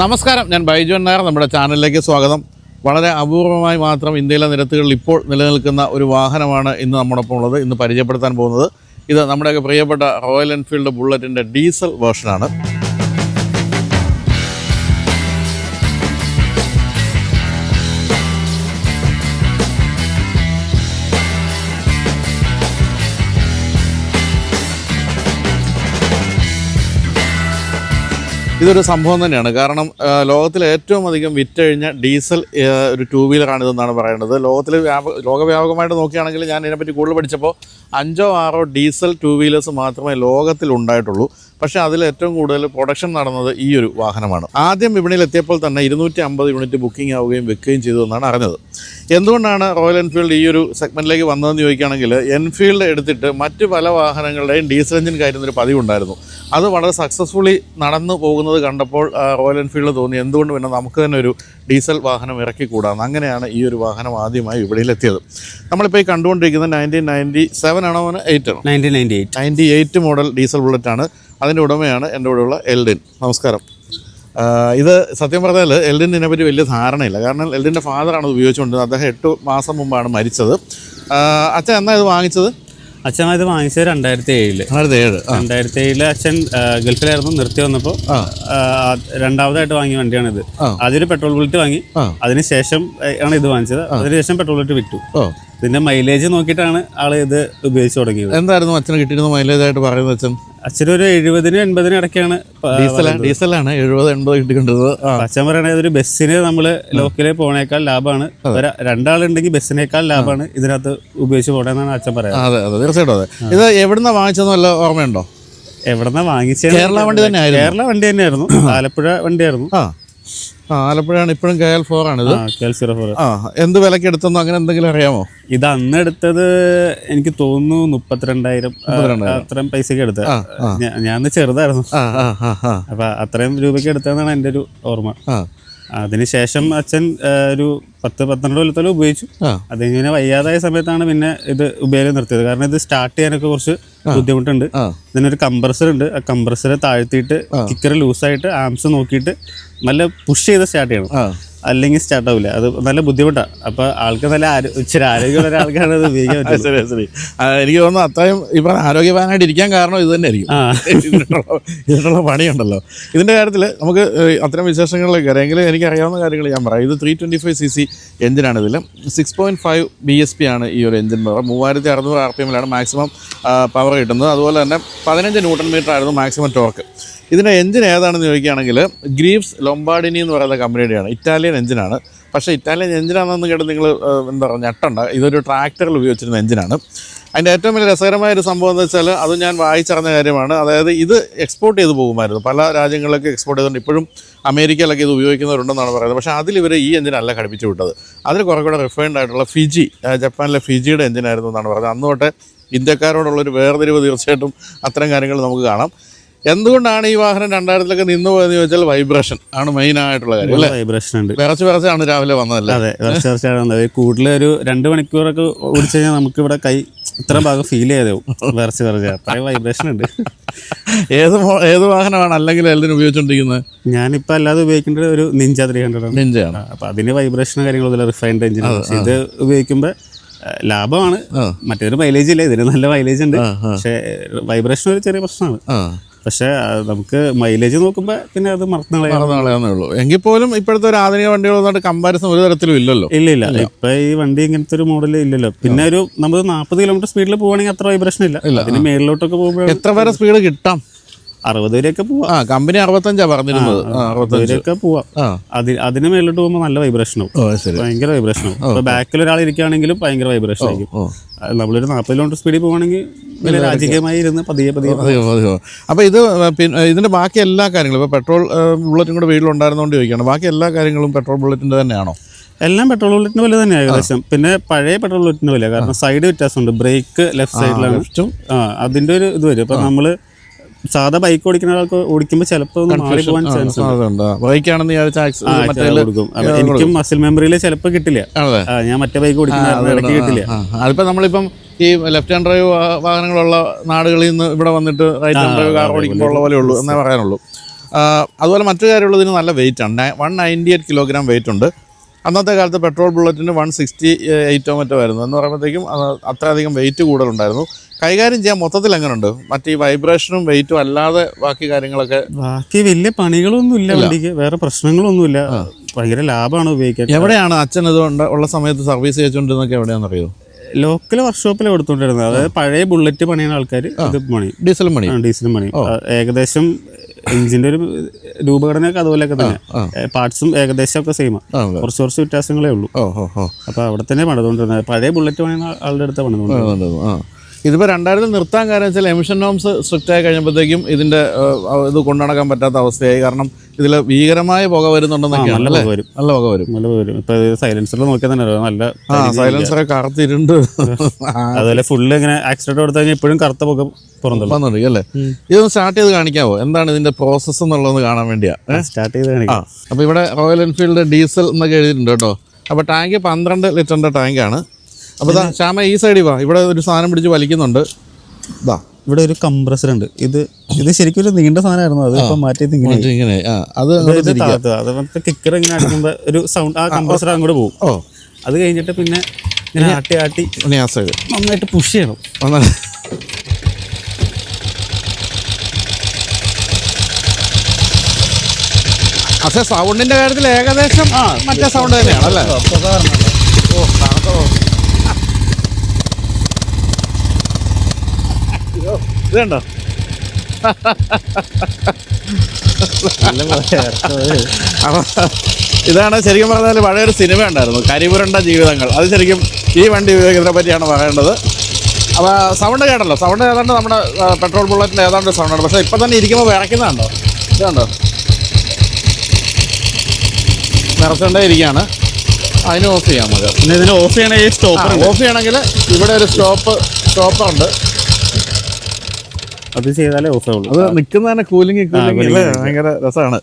നമസ്കാരം. ഞാൻ ബൈജു നായർ നമ്മുടെ ചാനലിലേക്ക് സ്വാഗതം. വളരെ അപൂർവമായി മാത്രം ഇന്ത്യയിലെ നിരത്തുകളിൽ ഇപ്പോൾ നിലനിൽക്കുന്ന ഒരു വാഹനമാണ് ഇന്ന് നമ്മോടൊപ്പം ഉള്ളത്. ഇന്ന് പരിചയപ്പെടുത്താൻ പോകുന്നത് ഇത് നമ്മുടെയൊക്കെ പ്രിയപ്പെട്ട റോയൽ എൻഫീൽഡ് ബുള്ളറ്റിന്റെ ഡീസൽ വേർഷനാണ്. ഇതൊരു സംഭവം തന്നെയാണ്. കാരണം ലോകത്തിൽ ഏറ്റവും അധികം വിറ്റഴിഞ്ഞ ഡീസൽ ഒരു ടൂ വീലറാണ് ഇതെന്നാണ് പറയുന്നത്. ലോകത്തിൽ വ്യാപ ലോകവ്യാപകമായിട്ട് നോക്കുകയാണെങ്കിൽ ഞാൻ ഇതിനെപ്പറ്റി കൂടുതൽ പഠിച്ചപ്പോൾ അഞ്ചോ ആറോ ഡീസൽ ടൂ വീലേഴ്സ് മാത്രമേ ലോകത്തിൽ ഉണ്ടായിട്ടുള്ളൂ. പക്ഷേ അതിൽ ഏറ്റവും കൂടുതൽ പ്രൊഡക്ഷൻ നടന്നത് ഈ ഒരു വാഹനമാണ്. ആദ്യം വിപണിയിൽ എത്തിയപ്പോൾ തന്നെ ഇരുന്നൂറ്റി അമ്പത് യൂണിറ്റ് ബുക്കിംഗ് ആവുകയും വെക്കുകയും ചെയ്തു എന്നാണ് അറിഞ്ഞത്. എന്തുകൊണ്ടാണ് റോയൽ എൻഫീൽഡ് ഈ ഒരു സെഗ്മെന്റിലേക്ക് വന്നതെന്ന് ചോദിക്കുകയാണെങ്കിൽ എൻഫീൽഡ് എടുത്തിട്ട് മറ്റ് പല വാഹനങ്ങളുടെയും ഡീസൽ എഞ്ചിൻ കയറ്റുന്നൊരു പതിവുണ്ടായിരുന്നു. അത് വളരെ സക്സസ്ഫുള്ളി നടന്നു പോകുന്നത് കണ്ടപ്പോൾ റോയൽ എൻഫീൽഡ് തോന്നി. എന്തുകൊണ്ട് പിന്നെ നമുക്ക് തന്നെ ഒരു ഡീസൽ വാഹനം ഇറക്കിക്കൂടാന്ന്. അങ്ങനെയാണ് ഈ ഒരു വാഹനം ആദ്യമായി വിപണിയിലെത്തിയത് നമ്മളിപ്പോൾ ഈ കണ്ടുകൊണ്ടിരിക്കുന്നത് നയന്റീൻ നയന്റി സെവൻ ആണോ എയ്റ്റ് ആണോ? Nineteen ninety eight ninety eight model diesel ബുള്ളറ്റാണ് അതിന്റെ ഉടമയാണ് എന്റെ കൂടെയുള്ള എൽഡിൻ നമസ്കാരം. ഇത് സത്യം പറഞ്ഞാൽ എൽഡിന്റെ പറ്റി വലിയ ധാരണയില്ല. കാരണം എൽഡിന്റെ ഫാദറാണ് ഉപയോഗിച്ചുകൊണ്ടത് ഉപയോഗിച്ചുകൊണ്ടിരുന്നത്. അദ്ദേഹം എട്ട് മാസം മുമ്പാണ് മരിച്ചത്. അച്ഛൻ എന്നാ ഇത് വാങ്ങിച്ചത്? അച്ഛൻ ഇത് വാങ്ങിച്ചത് രണ്ടായിരത്തി ഏഴിൽ രണ്ടായിരത്തി ഏഴ് രണ്ടായിരത്തി ഏഴിൽ അച്ഛൻ ഗൾഫിലായിരുന്നു നിർത്തി വന്നപ്പോൾ രണ്ടാമതായിട്ട് വാങ്ങിയ വണ്ടിയാണിത്. ഇത് ആദ്യം ഒരു പെട്രോൾ ബുള്ളറ്റ് വാങ്ങി. അതിനുശേഷം ആണ് ഇത് വാങ്ങിച്ചത്. അതിനുശേഷം പെട്രോൾ ബുള്ളറ്റ് വിറ്റു. ഇതിന്റെ മൈലേജ് നോക്കിയിട്ടാണ് ആൾ ഇത് ഉപയോഗിച്ച് തുടങ്ങിയത്. എന്തായിരുന്നു അച്ഛന് കിട്ടിയിരുന്ന മൈലേജ് ആയിട്ട് പറയുന്നത് അച്ഛൻ? അച്ഛൻ ഒരു എഴുപതിനും എൺപതിനും ഇടയ്ക്കാണ് ഡീസലാണ് ഡീസലാണ് എഴുപത് എൺപത് കിട്ടിക്കൊണ്ടത് അച്ഛൻ പറയണത് ഒരു ബസ്സിന് നമ്മൾ ലോക്കലിൽ പോണേക്കാൾ ലാഭമാണ് രണ്ടാളുണ്ടെങ്കിൽ ബസ്സിനേക്കാൾ ലാഭമാണ് ഇതിനകത്ത് ഉപയോഗിച്ച് പോകണമെന്നാണ് അച്ഛൻ പറയുന്നത്. അതെ അതെ. തീർച്ചയായിട്ടും അതെ. ഇത് എവിടുന്ന വാങ്ങിച്ചതെന്ന് വല്ല ഓർമ്മയുണ്ടോ? എവിടുന്ന വാങ്ങിച്ചത് കേരള വണ്ടി തന്നെ കേരള വണ്ടി തന്നെയായിരുന്നു. ആലപ്പുഴ വണ്ടിയായിരുന്നു. ആ ആലപ്പുഴയാണ് ഇപ്പോഴും കെ എൽ ഫോർ ആണ് ആ കെ എൽ സീറോ ഫോർ ആ എന്ത് വിലക്ക് എടുത്തോ അങ്ങനെ എന്തെങ്കിലും അറിയാമോ? ഇത് അന്ന് എടുത്തത് എനിക്ക് തോന്നുന്നു മുപ്പത്തിരണ്ടായിരം അത്രയും പൈസക്ക് എടുത്ത ഞാൻ ചെറുതായിരുന്നു. അപ്പൊ അത്രയും രൂപയ്ക്ക് എടുത്തതെന്നാണ് എന്റെ ഒരു ഓർമ്മ. അതിനുശേഷം അച്ഛൻ ഒരു പത്ത് പന്ത്രണ്ട് കൊല്ലത്തോളം ഉപയോഗിച്ചു. അതിങ്ങനെ വയ്യാതായ സമയത്താണ് പിന്നെ ഇത് ഉപയോഗം നിർത്തിയത്. കാരണം ഇത് സ്റ്റാർട്ട് ചെയ്യാനൊക്കെ കുറച്ച് ബുദ്ധിമുട്ടുണ്ട്. ഇതിനൊരു കംപ്രസർ ഉണ്ട്. ആ കംപ്രസറെ താഴ്ത്തിയിട്ട് കിക്കർ ലൂസായിട്ട് ആംസ് നോക്കിയിട്ട് നല്ല പുഷ് ചെയ്ത് സ്റ്റാർട്ട് ചെയ്യണം. അല്ലെങ്കിൽ സ്റ്റാർട്ട് ആവില്ല അത് നല്ല ബുദ്ധിമുട്ടാണ് അപ്പൊ ആൾക്ക് നല്ല ഇച്ചിരി ആരോഗ്യമുള്ള ഒരാൾക്കാണ് അത് ഉപയോഗിക്കാൻ പറ്റുന്നത് എനിക്ക് തോന്നുന്നു അത്രയും ഇപ്പൊ ആരോഗ്യവാനായിട്ട് ഇരിക്കാൻ കാരണം ഇത് തന്നെ ആയിരിക്കും. ഇതിനുള്ള പണിയുണ്ടല്ലോ. ഇതിന്റെ കാര്യത്തിൽ നമുക്ക് അത്തരം വിശേഷങ്ങളിലേക്ക് അറിയാമെങ്കിൽ എനിക്ക് അറിയാവുന്ന കാര്യങ്ങൾ ഞാൻ പറയാം. ഇത് three twenty five C C എഞ്ചിനാണ് ഇതിൽ six point five B S P ആണ് ഈ ഒരു എഞ്ചിൻ പവർ മൂവായിരത്തി അറുന്നൂറ് ആർ പി എമ്മിലാണ് മാക്സിമം പവർ കിട്ടുന്നത്. അതുപോലെ തന്നെ പതിനഞ്ച് ന്യൂട്ടൺ മീറ്റർ ആയിരുന്നു മാക്സിമം ടോർക്ക് ഇതിന്റെ എഞ്ചിൻ ഏതാണെന്ന് ചോദിക്കുകയാണെങ്കിൽ ഗ്രീവ്സ് ലൊംബാഡിനി എന്ന് പറയുന്ന കമ്പനിയുടെയാണ് ഇറ്റാലിയൻ എഞ്ചിനാണ് പക്ഷേ ഇറ്റാലിയൻ എഞ്ചിനാണെന്ന് കേട്ട് നിങ്ങൾ എന്താ പറയുക ഞെട്ടണ്ട. ഇതൊരു ട്രാക്ടറിൽ ഉപയോഗിച്ചിരുന്ന എഞ്ചിനാണ് അതിന്റെ ഏറ്റവും വലിയ രസകരമായ ഒരു സംഭവം എന്ന് വെച്ചാൽ അത് ഞാൻ വായിച്ചറിഞ്ഞ കാര്യമാണ്. അതായത് ഇത് എക്സ്പോർട്ട് ചെയ്ത് പോകുമായിരുന്നു. പല രാജ്യങ്ങളിലൊക്കെ എക്സ്പോർട്ട് ചെയ്തുകൊണ്ട് ഇപ്പോഴും അമേരിക്കയിലൊക്കെ ഇത് ഉപയോഗിക്കുന്നവരുണ്ടെന്നാണ് പറയുന്നത്. പക്ഷേ അതിൽ ഇവർ ഈ എഞ്ചിനല്ല ഘടിപ്പിച്ച് വിട്ടത്. അതിൽ കുറേ കൂടെ റിഫൈൻഡ് ആയിട്ടുള്ള ഫിജി ജപ്പാനിലെ ഫിജിയുടെ എഞ്ചിനായിരുന്നു എന്നാണ് പറയുന്നത് അന്ന് തൊട്ടേ ഇന്ത്യക്കാരോടുള്ളൊരു വേർതിരിവ് തീർച്ചയായിട്ടും അത്തരം കാര്യങ്ങൾ നമുക്ക് കാണാം. എന്തുകൊണ്ടാണ് ഈ വാഹനം രണ്ടായിരത്തിലൊക്കെ നിന്ന് പോയെന്ന് ചോദിച്ചാൽ വൈബ്രേഷൻ ആണ് മെയിൻ ആയിട്ടുള്ള കാര്യം വൈബ്രേഷൻ ഉണ്ട്. വിറച്ച് വിറച്ചാണ് രാവിലെ വന്നതല്ലേ അതെ കുറച്ച് കുറച്ചാണ് കൂടുതൽ ഒരു രണ്ട് മണിക്കൂറൊക്കെ ഓടിച്ചു കഴിഞ്ഞാൽ നമുക്ക് ഇവിടെ കൈ ഇത്ര ഭാഗം ഫീൽ ചെയ്തോ. വിറച്ച് വിറച്ച്. അത്രയും വൈബ്രേഷൻ ഉണ്ട്. ഏത് ഏത് വാഹനമാണ് അല്ലെങ്കിൽ എല്ലാവരും ഉപയോഗിച്ചുകൊണ്ടിരിക്കുന്നത് ഞാനിപ്പോൾ അല്ലാതെ ഉപയോഗിക്കേണ്ടത് ഒരു നിഞ്ച ത്രീ ഹൺഡ്രഡ് ആണ്. നിഞ്ചയാണ് അപ്പൊ അതിന് വൈബ്രേഷൻ കാര്യങ്ങളൊന്നുമില്ല റിഫൈൻഡ് എഞ്ചിൻ ഇത് ഉപയോഗിക്കുമ്പോൾ ലാഭമാണ്. മറ്റേതൊരു മൈലേജ് ഇല്ല ഇതിന് നല്ല മൈലേജ് ഉണ്ട്. പക്ഷേ വൈബ്രേഷൻ ഒരു ചെറിയ പ്രശ്നമാണ്. പക്ഷെ നമുക്ക് മൈലേജ് നോക്കുമ്പോൾ പിന്നെ അത് മറന്നു ഉള്ളൂ. എങ്കിൽ പോലും ഇപ്പോഴത്തെ ഒരു ആധുനിക വണ്ടികളൊന്നായിട്ട് കമ്പാരിസൺ ഒരു തരത്തിലും ഇല്ലല്ലോ. ഇല്ല ഇല്ല. ഇപ്പൊ ഈ വണ്ടി ഇങ്ങനത്തെ ഒരു മോഡൽ ഇല്ലല്ലോ. പിന്നെ ഒരു നമ്മൾ നാൽപ്പത് കിലോമീറ്റർ സ്പീഡിൽ പോവാണെങ്കിൽ അത്ര വൈബ്രേഷൻ ഇല്ല. അതിന് മേളിലോട്ടൊക്കെ പോകുമ്പോൾ എത്ര വരെ സ്പീഡ് കിട്ടാം? അറുപത് വരെയൊക്കെ പോവാം. ആ കമ്പനി അറുപത്തഞ്ചാ പറഞ്ഞിരുന്നത്. ആ അറുപത്തഞ്ച്. വരെയൊക്കെ പോവാം. അതിന് മേളിലോട്ട് പോകുമ്പോൾ നല്ല വൈബ്രേഷൻ ആവും ഭയങ്കര വൈബ്രേഷൻ ആവും ഇപ്പൊ ബാക്കിൽ ഒരാൾ ഇരിക്കുകയാണെങ്കിലും ഭയങ്കര വൈബ്രേഷൻ ആയിരിക്കും. നമ്മളൊരു നാൽപ്പത് കിലോമീറ്റർ സ്പീഡിൽ പോവാണെങ്കിൽ രാജകീയമായി ഇരുന്ന് പതിയെ പതിയെ അപ്പോൾ ഇത് പിന്നെ ഇതിന്റെ ബാക്കി എല്ലാ കാര്യങ്ങളും ഇപ്പോൾ പെട്രോൾ ബുള്ളറ്റും കൂടെ വീട്ടിലുണ്ടായിരുന്നുകൊണ്ട് ചോദിക്കുകയാണ് ബാക്കി എല്ലാ കാര്യങ്ങളും പെട്രോൾ ബുള്ളറ്റിന്റെ തന്നെയാണോ? എല്ലാം പെട്രോൾ ബുള്ളറ്റിന് വില തന്നെയാണ് ഏകദേശം. പിന്നെ പഴയ പെട്രോൾ ബുള്ളറ്റിന് വില കാരണം സൈഡ് വ്യത്യാസമുണ്ട്. ബ്രേക്ക് ലെഫ്റ്റ് സൈഡിലാണ് അതിന്റെ ഒരു ഇത് വരും. അപ്പൊ നമ്മൾ സാധാ ബൈക്ക് ഓടിക്കുന്ന ആൾക്ക് ഓടിക്കുമ്പോൾ ചിലപ്പോൾ മാറി പോകാൻ ചാൻസ് ബൈക്കാണെന്ന് കൊടുക്കും. എനിക്കും മസിൽ മെമ്മറിയിൽ ചിലപ്പോ കിട്ടില്ല. ഞാൻ മറ്റേ ബൈക്ക് ഓടിക്കുന്ന ഇടയ്ക്ക് കിട്ടില്ല. അതിപ്പോ നമ്മളിപ്പം ഈ ലെഫ്റ്റ് ഹാൻഡ് ഡ്രൈവ് വാഹനങ്ങളുള്ള നാടുകളിൽ നിന്ന് ഇവിടെ വന്നിട്ട് റൈറ്റ് ഹാൻഡ് ഡ്രൈവ് കാർ ഓടിക്കുമ്പോൾ ഉള്ള പോലെ ഉള്ളൂ എന്നേ പറയാനുള്ളൂ. അതുപോലെ മറ്റൊരു കാര്യമുള്ളത് ഇതിന് നല്ല വെയിറ്റ് ആണ്. One ninety eight kilogram weight ഉണ്ട്. അന്നത്തെ കാലത്ത് പെട്രോൾ ബുള്ളറ്റിന് വൺ സിക്സ്റ്റി എയ്റ്റോ മറ്റോ ആയിരുന്നു. എന്ന് പറയുമ്പോഴത്തേക്കും അത് അത്രയധികം വെയിറ്റ് കൂടുതലുണ്ടായിരുന്നു. കൈകാര്യം ചെയ്യാൻ മൊത്തത്തിൽ എങ്ങനെയുണ്ട് മറ്റേ ഈ വൈബ്രേഷനും വെയിറ്റും അല്ലാതെ ബാക്കി കാര്യങ്ങളൊക്കെ? ബാക്കി വലിയ പണികളൊന്നും ഇല്ല വണ്ടിക്ക്. വേറെ പ്രശ്നങ്ങളൊന്നുമില്ല. ഭയങ്കര ലാഭമാണ് ഉപയോഗിക്കാൻ. എവിടെയാണ് അച്ഛൻ ഇത് ഉള്ള സമയത്ത് സർവീസ് ചെയ്തുകൊണ്ടിരുന്നൊക്കെ എവിടെയാണെന്നറിയോ? ലോക്കൽ വർക്ക്ഷോപ്പിലാണ് കൊടുത്തോണ്ടിരുന്നത്. അതായത് പഴയ ബുള്ളറ്റ് പണിയുന്ന ആൾക്കാർ ഇത് പണി. ഡീസൽ മണി ഡീസലും പണി. ഏകദേശം എഞ്ചിന്റെ ഒരു രൂപഘടനയൊക്കെ അതുപോലെയൊക്കെ തന്നെ. പാർട്സും ഏകദേശം ഒക്കെ സെയിം. കുറച്ച് കുറച്ച് വ്യത്യാസങ്ങളേ ഉള്ളൂ. അപ്പൊ അവിടെ തന്നെ പണിതുകൊണ്ടിരുന്നത്. പഴയ ബുള്ളറ്റ് പണിയുന്ന ആളുടെ അടുത്ത് പണിതുകൊണ്ടിരുന്നത്. ഇതിപ്പോൾ രണ്ടായിരത്തിൽ നിർത്താൻ കാരണം വെച്ചാൽ എമിഷൻ നോംസ് സ്ട്രിക്റ്റ് ആയി കഴിഞ്ഞപ്പോഴത്തേക്കും ഇതിന്റെ ഇത് കൊണ്ടുനടക്കാൻ പറ്റാത്ത അവസ്ഥയായി. കാരണം ഇതിൽ ഭീകരമായ പുക വരുന്നുണ്ടെന്നൊക്കെയാണ് നല്ല പുക വരും. നല്ല പുക വരും. നല്ല പുക വരും. ഇപ്പോൾ സൈലൻസറിൽ നോക്കിയാൽ തന്നെ അറിയാം, നല്ല ആ സൈലൻസറെ കറുത്തിരുണ്ട് അതുപോലെ ഫുള്ള് ഇങ്ങനെ ആക്സിഡന്റ് കൊടുത്തു കഴിഞ്ഞാൽ ഇപ്പോഴും കറുത്ത പുക പുറത്തുണ്ട് അല്ലേ? ഇതൊന്ന് സ്റ്റാർട്ട് ചെയ്ത് കാണിക്കാമോ എന്താണ് ഇതിന്റെ പ്രോസസ്സ് എന്നുള്ളതെന്ന് കാണാൻ വേണ്ടിയാ സ്റ്റാർട്ട് ചെയ്ത് കാണിക്കാം. അപ്പോൾ ഇവിടെ റോയൽ എൻഫീൽഡ് ഡീസൽ എന്നൊക്കെ എഴുതിയിട്ടുണ്ട് കേട്ടോ. അപ്പോൾ ടാങ്ക് പന്ത്രണ്ട് ലിറ്ററിന്റെ ടാങ്കാണ് അപ്പോൾ ശ്യാമ ഈ സൈഡിൽ വാ. ഇവിടെ ഒരു സാധനം പിടിച്ച് വലിക്കുന്നുണ്ട്. ഇതാ ഇവിടെ ഒരു കംപ്രസർ ഉണ്ട്. ഇത് ഇത് ശരിക്കും ഒരു നീണ്ട സാധനമായിരുന്നു. അത് ഇപ്പൊ മാറ്റിയത് ഇങ്ങനെ അത് അത്. കിക്കർ ഇങ്ങനെ അടിക്കുമ്പോൾ ഒരു സൗണ്ട് ആ കംപ്രസർ അങ്ങോട്ട് പോകും ഓ. അത് കഴിഞ്ഞിട്ട് പിന്നെ ഇങ്ങനെ ആട്ടി ആട്ടി ഇനി ആ സൈഡ് നന്നായിട്ട് പുഷ് ചെയ്യണം. പക്ഷെ സൗണ്ടിന്റെ കാര്യത്തിൽ ഏകദേശം മറ്റേ സൗണ്ട് തന്നെയാണ് അല്ലേ ഓ ഇത് കണ്ടോ അപ്പൊ ഇതാണ് ശരിക്കും പറഞ്ഞാൽ പഴയൊരു സിനിമ ഉണ്ടായിരുന്നു. കരിപുരണ്ട ജീവിതങ്ങൾ. അത് ശരിക്കും ഈ വണ്ടി ഉപയോഗിക്കുന്നതിനെ പറ്റിയാണ് പറയേണ്ടത്. അപ്പോൾ സൗണ്ട് കേട്ടല്ലോ സൗണ്ട് ഏതാണ്ട് നമ്മുടെ പെട്രോൾ ബുള്ളറ്റിന്റെ ഏതാണ്ട് സൗണ്ടാണ് പക്ഷേ ഇപ്പം തന്നെ ഇരിക്കുമ്പോൾ വിറയ്ക്കുന്നുണ്ടോ? ഇതുണ്ടോ? നിറച്ചുകൊണ്ടേ ഇരിക്കുകയാണ്. അതിന് ഓഫ് ചെയ്യാം നമുക്ക്. പിന്നെ ഇതിന് ഓഫ് ചെയ്യണമെങ്കിൽ ഓഫ് ചെയ്യണമെങ്കിൽ ഇവിടെ ഒരു സ്റ്റോപ്പ് സ്റ്റോപ്പർ ഉണ്ട്. അത് ചെയ്താലേ ഓഫ് ആവുള്ളൂ. അത് നിൽക്കുന്ന തന്നെ കൂലിംഗ് ഭയങ്കര രസമാണ്.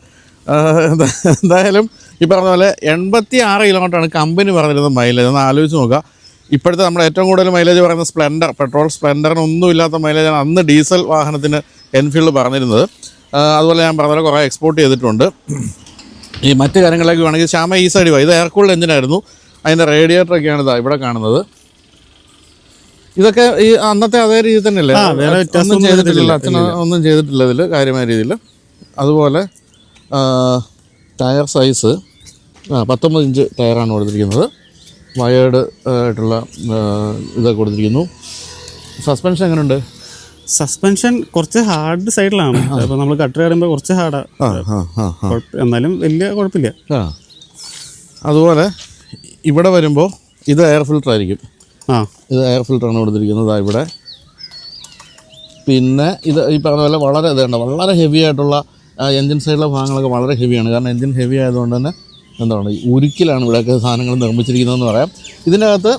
എന്തായാലും ഈ പറഞ്ഞ പോലെ എൺപത്തി ആറ് കിലോമീറ്ററാണ് കമ്പനി പറഞ്ഞിരുന്നത് മൈലേജ് ഒന്ന് ആലോചിച്ച് നോക്കുക. ഇപ്പോഴത്തെ നമ്മുടെ ഏറ്റവും കൂടുതൽ മൈലേജ് പറയുന്ന സ്പ്ലെൻഡർ പെട്രോൾ സ്പ്ലെൻഡറിന് ഒന്നും ഇല്ലാത്ത മൈലേജാണ് അന്ന് ഡീസൽ വാഹനത്തിന് എൻഫീൽഡ് പറഞ്ഞിരുന്നത്. അതുപോലെ ഞാൻ പറഞ്ഞ പോലെ കുറേ എക്സ്പോർട്ട് ചെയ്തിട്ടുണ്ട്. ഈ മറ്റു കാര്യങ്ങളിലേക്ക് വേണമെങ്കിൽ ശ്യാമ ഈ സൈഡ് പോയി. ഇത് എയർ കൂൾഡ് എഞ്ചിനായിരുന്നു അതിന്റെ റേഡിയേറ്ററൊക്കെയാണ് ഇതാ ഇവിടെ കാണുന്നത്. ഇതൊക്കെ ഈ അന്നത്തെ അതേ രീതി തന്നെയല്ലേ? ഒന്നും ചെയ്തിട്ടില്ല അച്ഛന അച്ഛൻ ഒന്നും ചെയ്തിട്ടില്ല ഇതിൽ കാര്യമായ രീതിയിൽ. അതുപോലെ ടയർ സൈസ് ആ പത്തൊമ്പത് ഇഞ്ച് ടയറാണ് കൊടുത്തിരിക്കുന്നത്. വയേർഡ് ആയിട്ടുള്ള ഇത് ഇതൊക്കെ കൊടുത്തിരിക്കുന്നു. സസ്പെൻഷൻ എങ്ങനെയുണ്ട് സസ്പെൻഷൻ കുറച്ച് ഹാർഡ് സൈഡിലാണ്. അപ്പോൾ നമ്മൾ കട്ടർ ആടുമ്പോൾ കുറച്ച് ഹാർഡാണ് എന്നാലും വലിയ കുഴപ്പമില്ല. ആ. അതുപോലെ ഇവിടെ വരുമ്പോൾ ഇത് എയർ ഫിൽട്ടർ ആയിരിക്കും. ആ. ഇത് എയർ ഫിൽറ്ററാണ് കൊടുത്തിരിക്കുന്നത്. ആ ഇവിടെ. പിന്നെ ഇത് ഈ പറഞ്ഞ പോലെ വളരെ ഇതുണ്ട് വളരെ ഹെവി ആയിട്ടുള്ള എൻജിൻ സൈഡിലെ ഭാഗങ്ങളൊക്കെ വളരെ ഹെവിയാണ് കാരണം എൻജിൻ ഹെവി ആയതുകൊണ്ട് തന്നെ എന്താണ് ഉരുക്കിലാണ് ഇവിടെയൊക്കെ സാധനങ്ങൾ നിർമ്മിച്ചിരിക്കുന്നതെന്ന് പറയാം. ഇതിന്റെ അകത്ത്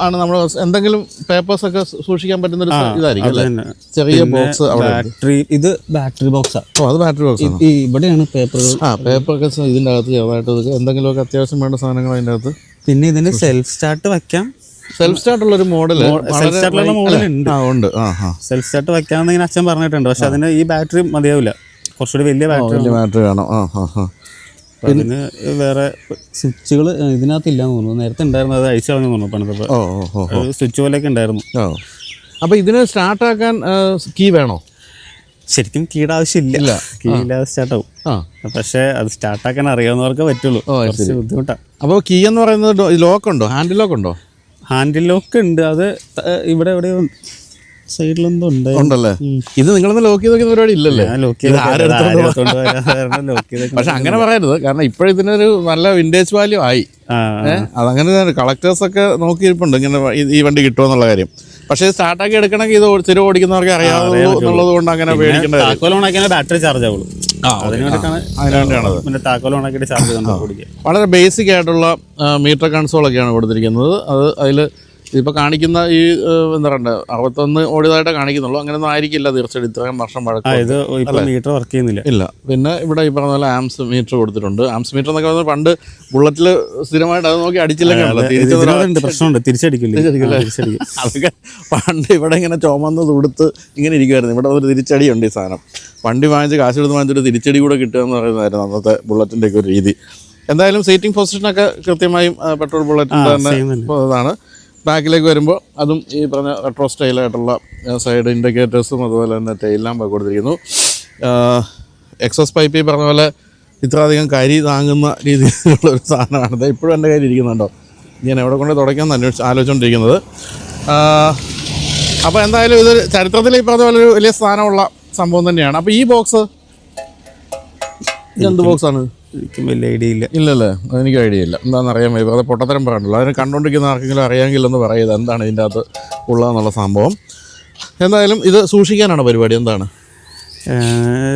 ആണ് നമ്മൾ എന്തെങ്കിലും പേപ്പേഴ്സൊക്കെ സൂക്ഷിക്കാൻ പറ്റുന്ന ഒരു ഇതായിരിക്കും ചെറിയ ബോക്സ്. ബാറ്ററി ഇത് ബാറ്ററി ബോക്സാ ഓ അത് ബാറ്ററി ബോക്സ് ഈ ഇവിടെയാണ് പേപ്പറുകൾ ആ പേപ്പറൊക്കെ ഇതിന്റെ അകത്ത് ചെറുതായിട്ട് എന്തെങ്കിലുമൊക്കെ അത്യാവശ്യം വേണ്ട സാധനങ്ങൾ അതിന്റെ അകത്ത് പിന്നെ ഇതിന് സെൽഫ് സ്റ്റാർട്ട് വെക്കാം. സെൽഫ് സ്റ്റാർട്ട് ഉള്ള ഒരു മോഡൽ സെൽഫ് സ്റ്റാർട്ടുള്ള മോഡൽ ഉണ്ട് സെൽഫ് സ്റ്റാർട്ട് വെക്കാമെന്ന് ഇങ്ങനെ അച്ഛൻ പറഞ്ഞിട്ടുണ്ട്. പക്ഷെ അതിന് ഈ ബാറ്ററി മതിയാവില്ല കുറച്ചുകൂടി വലിയ ബാറ്ററി വലിയ ബാറ്ററി വേണം. ആ ആ ആ. അതിന് വേറെ സ്വിച്ചുകൾ ഇതിനകത്ത് ഇല്ലാന്ന് തോന്നുന്നു. നേരത്തെ ഉണ്ടായിരുന്നു അത് അയച്ചു കളഞ്ഞു തോന്നുന്നു പണിതപ്പോൾ സ്വിച്ച് പോലെയൊക്കെ ഉണ്ടായിരുന്നു. അപ്പൊ അപ്പോൾ സ്റ്റാർട്ട് ആക്കാൻ കീ വേണോ? ശരിക്കും കീയുടെ ആവശ്യമില്ല. കീ ഇല്ലാതെ സ്റ്റാർട്ട് ആവും പക്ഷെ അത് സ്റ്റാർട്ടാക്കാൻ അറിയാവുന്നവർക്ക് പറ്റുള്ളൂ. ബുദ്ധിമുട്ടാണ് അപ്പോൾ കീ എന്ന് പറയുന്നത് ലോക്ക് ഉണ്ടോ ഹാൻഡിൽ ലോക്ക് ഉണ്ടോ ഹാൻഡിൽ ലോക്ക് ഉണ്ട്. അത് ഇവിടെ എവിടെയോ സൈഡിലെന്തോ ഉണ്ട്. ഉണ്ടല്ലേ? ഇത് നിങ്ങളൊന്ന് ലോക്ക് ചെയ്ത് വെക്കുന്ന പരിപാടി ഇല്ലല്ലേ? പക്ഷെ അങ്ങനെ പറയരുത്. കാരണം ഇപ്പോഴിതിനൊരു നല്ല വിന്റേജ് വാല്യൂ ആയി. അതങ്ങനെ കളക്ടേഴ്സ് ഒക്കെ നോക്കിയിരിപ്പുണ്ട്. ഇങ്ങനെ ഈ- ഈ വണ്ടി കിട്ടുമെന്നുള്ള കാര്യം. പക്ഷേ സ്റ്റാർട്ടാക്കി എടുക്കണമെങ്കിൽ ഇത് സ്ഥിരം ഓടിക്കുന്നവർക്ക് അറിയാവുന്നത് കൊണ്ട് അങ്ങനെ പേടിക്കേണ്ട കാര്യം ബാറ്ററി ചാർജ് ആവുള്ളൂ. വളരെ ബേസിക് ആയിട്ടുള്ള മീറ്റർ കൺസോളൊക്കെയാണ് കൊടുത്തിരിക്കുന്നത്. അത് അതിൽ ഇതിപ്പോൾ കാണിക്കുന്ന ഈ എന്താ പറയുക അറുപത്തൊന്ന് ഓടിയതായിട്ടേ കാണിക്കുന്നുള്ളൂ. അങ്ങനെയൊന്നും ആയിരിക്കില്ല തീർച്ചയായിട്ടും ഇത്രയും വർഷം വഴക്കം ഇത് മീറ്റർ വർക്ക് ചെയ്യുന്നില്ല. ഇല്ല. പിന്നെ ഇവിടെ ഈ പറഞ്ഞ പോലെ ആംസ് മീറ്റർ കൊടുത്തിട്ടുണ്ട്. ആംസ് മീറ്റർ എന്നൊക്കെ പറഞ്ഞാൽ പണ്ട് ബുള്ളറ്റിൽ സ്ഥിരമായിട്ട് അത് നോക്കി അടിച്ചില്ലെങ്കിൽ പ്രശ്നമുണ്ട്. തിരിച്ചടിക്കില്ല? അതൊക്കെ പണ്ട് ഇവിടെ ഇങ്ങനെ ചുമന്ന് തുടുത്ത് ഇങ്ങനെ ഇരിക്കുമായിരുന്നു ഇവിടെ ഒരു തിരിച്ചടിയുണ്ട് ഈ സാധനം. വണ്ടി വാങ്ങിച്ച് കാശ് കൊടുത്ത് വാങ്ങിച്ചിട്ട് തിരിച്ചടി കൂടെ കിട്ടുക എന്ന് പറയുന്നതായിരുന്നു അന്നത്തെ ബുള്ളറ്റിന്റെ ഒക്കെ ഒരു രീതി. എന്തായാലും സീറ്റിംഗ് പൊസിഷനൊക്കെ കൃത്യമായും പെട്രോൾ ബുള്ളറ്റിന്റെ തന്നെ ഇതാണ്. ബാക്കിലേക്ക് വരുമ്പോൾ അതും ഈ പറഞ്ഞ റെട്രോ സ്റ്റൈലായിട്ടുള്ള സൈഡ് ഇൻഡിക്കേറ്റേഴ്സും അതുപോലെ തന്നെ ടെയിൽ ലാമ്പൊക്കെ കൊടുത്തിരിക്കുന്നു. എക്സോസ് പൈപ്പ് ഈ പറഞ്ഞ പോലെ ഇത്രയധികം കരി താങ്ങുന്ന രീതിയിലുള്ള ഒരു സാധനമാണ്. ഇത് ഇപ്പോഴും എന്റെ കയ്യിൽ ഇരിക്കുന്നുണ്ടോ? ഞാൻ എവിടെ കൊണ്ട് തുടയ്ക്കാമെന്ന് അന്വേഷിച്ച് ആലോചിച്ചുകൊണ്ടിരിക്കുന്നത് അപ്പോൾ എന്തായാലും ഇത് ചരിത്രത്തിൽ ഈ പറഞ്ഞ പോലെ ഒരു വലിയ സ്ഥാനമുള്ള സംഭവം തന്നെയാണ്. അപ്പോൾ ഈ ബോക്സ് ഇതെന്ത് ബോക്സാണ് എനിക്കും വലിയ ഐഡിയ ഇല്ല. ഇല്ലല്ലേ? അതെനിക്ക് ഐഡിയ ഇല്ല. എന്താണെന്ന് അറിയാൻ വയ്യ. അത് പൊട്ടത്തരം പറയണ്ടല്ലോ അതിനെ കണ്ടുകൊണ്ടിരിക്കുന്ന ആർക്കെങ്കിലും അറിയാമെങ്കിലൊന്ന് പറയുക. എന്താണ് ഇതിന്റെ അകത്ത് ഉള്ളതെന്നുള്ള സംഭവം. എന്തായാലും ഇത് സൂക്ഷിക്കാനാണ് പരിപാടി? എന്താണ്?